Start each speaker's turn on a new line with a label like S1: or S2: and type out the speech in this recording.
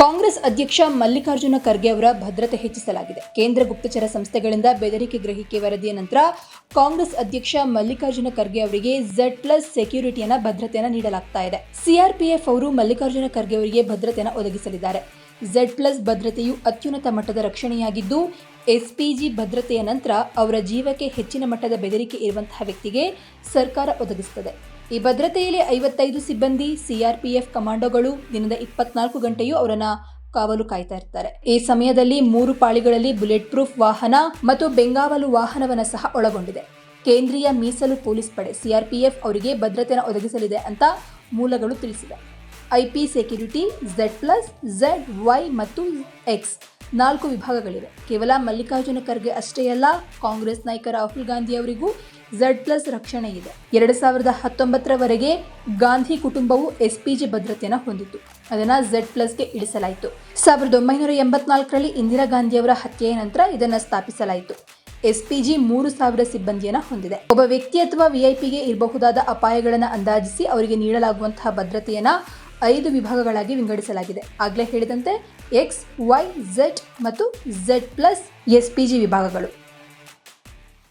S1: ಕಾಂಗ್ರೆಸ್ ಅಧ್ಯಕ್ಷ ಮಲ್ಲಿಕಾರ್ಜುನ ಖರ್ಗೆ ಅವರ ಭದ್ರತೆ ಹೆಚ್ಚಿಸಲಾಗಿದೆ. ಕೇಂದ್ರ ಗುಪ್ತಚರ ಸಂಸ್ಥೆಗಳಿಂದ ಬೆದರಿಕೆ ಗ್ರಹಿಕೆ ವರದಿಯ ನಂತರ ಕಾಂಗ್ರೆಸ್ ಅಧ್ಯಕ್ಷ ಮಲ್ಲಿಕಾರ್ಜುನ ಖರ್ಗೆ ಅವರಿಗೆ ಝಡ್ ಪ್ಲಸ್ ಸೆಕ್ಯೂರಿಟಿಯನ್ನ ಭದ್ರತೆಯನ್ನು ನೀಡಲಾಗ್ತಾ ಇದೆ. ಸಿಆರ್ಪಿಎಫ್ ಅವರು ಮಲ್ಲಿಕಾರ್ಜುನ ಖರ್ಗೆ ಅವರಿಗೆ ಭದ್ರತೆಯನ್ನು ಒದಗಿಸಲಿದ್ದಾರೆ. ಝಡ್ ಪ್ಲಸ್ ಭದ್ರತೆಯು ಅತ್ಯುನ್ನತ ಮಟ್ಟದ ರಕ್ಷಣೆಯಾಗಿದ್ದು ಎಸ್ಪಿಜಿ ಭದ್ರತೆಯ ನಂತರ ಅವರ ಜೀವಕ್ಕೆ ಹೆಚ್ಚಿನ ಮಟ್ಟದ ಬೆದರಿಕೆ ಇರುವಂತಹ ವ್ಯಕ್ತಿಗೆ ಸರ್ಕಾರ ಒದಗಿಸುತ್ತದೆ ಈ ಭದ್ರತೆಯಲ್ಲಿ ಐವತ್ತೈದು ಸಿಬ್ಬಂದಿ, ಸಿಆರ್ಪಿಎಫ್ ಕಮಾಂಡೋಗಳು ದಿನದ ಇಪ್ಪತ್ನಾಲ್ಕು ಗಂಟೆಯೂ ಅವರನ್ನ ಕಾವಲು ಕಾಯ್ತಾ ಇರ್ತಾರೆ. ಈ ಸಮಯದಲ್ಲಿ ಮೂರು ಪಾಳಿಗಳಲ್ಲಿ ಬುಲೆಟ್ ಪ್ರೂಫ್ ವಾಹನ ಮತ್ತು ಬೆಂಗಾವಲು ವಾಹನವನ್ನು ಸಹ ಒಳಗೊಂಡಿದೆ. ಕೇಂದ್ರೀಯ ಮೀಸಲು ಪೊಲೀಸ್ ಪಡೆ, ಸಿಆರ್ಪಿಎಫ್ ಅವರಿಗೆ ಭದ್ರತೆಯನ್ನು ಒದಗಿಸಲಿದೆ ಅಂತ ಮೂಲಗಳು ತಿಳಿಸಿದೆ P security Z plus Z Y ಮತ್ತು ಎಕ್ಸ್ ನಾಲ್ಕು ವಿಭಾಗಗಳಿವೆ. ಕೇವಲ ಮಲ್ಲಿಕಾರ್ಜುನ ಖರ್ಗೆ ಅಷ್ಟೇ ಅಲ್ಲ, ಕಾಂಗ್ರೆಸ್ ನಾಯಕ ರಾಹುಲ್ ಗಾಂಧಿ ಅವರಿಗೂ ಝಡ್ ಪ್ಲಸ್ ರಕ್ಷಣೆ ಇದೆ. ಎರಡು ಸಾವಿರದ ಹತ್ತೊಂಬತ್ತರವರೆಗೆ ಗಾಂಧಿ ಕುಟುಂಬವು ಎಸ್ಪಿಜಿ ಭದ್ರತೆಯನ್ನು ಹೊಂದಿತ್ತು. ಅದನ್ನು ಝೆಡ್ ಪ್ಲಸ್ಗೆ ಇಳಿಸಲಾಯಿತು. ಸಾವಿರದ ಒಂಬೈನೂರ ಎಂಬತ್ನಾಲ್ಕರಲ್ಲಿ ಇಂದಿರಾ ಗಾಂಧಿಯವರ ಹತ್ಯೆಯ ನಂತರ ಇದನ್ನು ಸ್ಥಾಪಿಸಲಾಯಿತು. ಎಸ್ಪಿಜಿ ಮೂರು ಸಾವಿರ ಸಿಬ್ಬಂದಿಯನ್ನು ಹೊಂದಿದೆ. ಒಬ್ಬ ವ್ಯಕ್ತಿ ಅಥವಾ ವಿಐಪಿಗೆ ಇರಬಹುದಾದ ಅಪಾಯಗಳನ್ನು ಅಂದಾಜಿಸಿ ಅವರಿಗೆ ನೀಡಲಾಗುವಂತಹ ಭದ್ರತೆಯನ್ನ ಐದು ವಿಭಾಗಗಳಾಗಿ ವಿಂಗಡಿಸಲಾಗಿದೆ. ಆಗಲೇ ಹೇಳಿದಂತೆ ಎಕ್ಸ್ ವೈ ಝೆಡ್ ಮತ್ತು Z plus S P G ವಿಭಾಗಗಳು.